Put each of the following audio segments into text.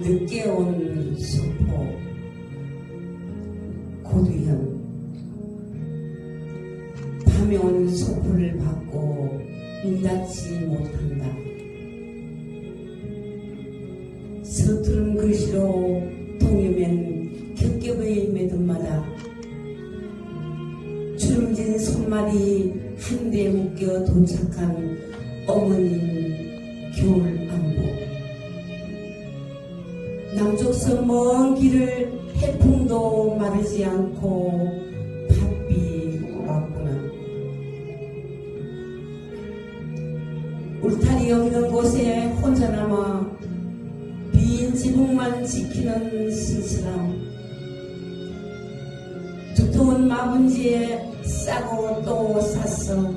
늦게 온 수포 고두현 밤에 온 소포를 받고 눈 닫지 못한다. 서투른 글씨로 동여맨 겹겹의 매듭마다 주름진 손말이 한데 묶여 도착한 어머님 남쪽서 먼 길을 해풍도 마르지 않고 바삐 왔구나. 울타리 없는 곳에 혼자 남아 빈 지붕만 지키는 신실함. 두터운 마분지에 싸고 또 쌌어.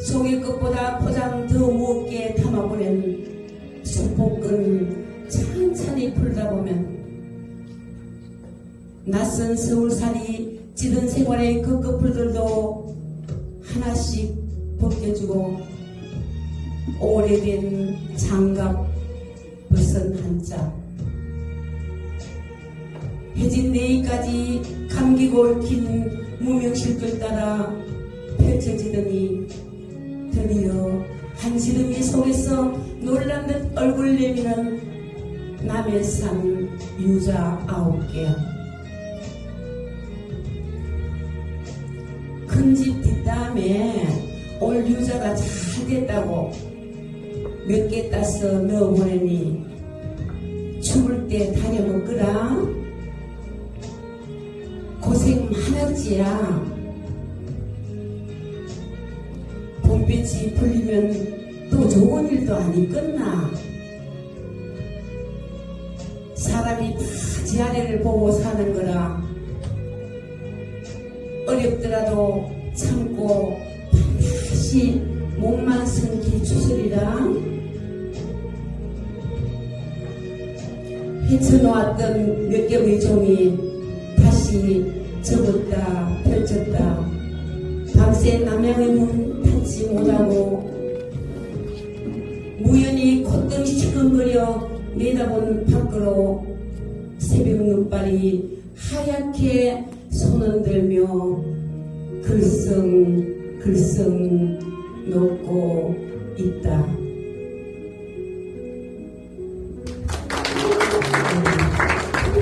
속의 것보다 포장 더 무겁게 담아보낸 수복근 찬찬히 풀다 보면 낯선 서울살이 찌든 생활의 그 끝풀들도 하나씩 벗겨주고 오래된 장갑 벗은 한짝 해진 내일까지 감기고 얽힌 무명실들 따라 펼쳐지더니 드디어 한지름이 속에서 놀란 듯 얼굴 내미는 남의 산 유자 아홉 개야. 큰집 뒷담에 올 유자가 잘 됐다고 몇 개 따서 넣어보내니 죽을 때 다녀 먹거라. 고생 많았지야. 봄빛이 풀리면 또 좋은 일도 아니 끝나. 사람이 다지 아래를 보고 사는 거라. 어렵더라도 참고 반드시 몸만 숨기 주소리라. 헤쳐놓았던 몇 개의 종이 다시 접었다 펼쳤다 밤새 남양의 문 닫지 못하고 무연히 콧등 시큰거려 내다본 밖으로 새벽 눈발이 하얗게 손을 들며 글썽 글썽 녹고 있다.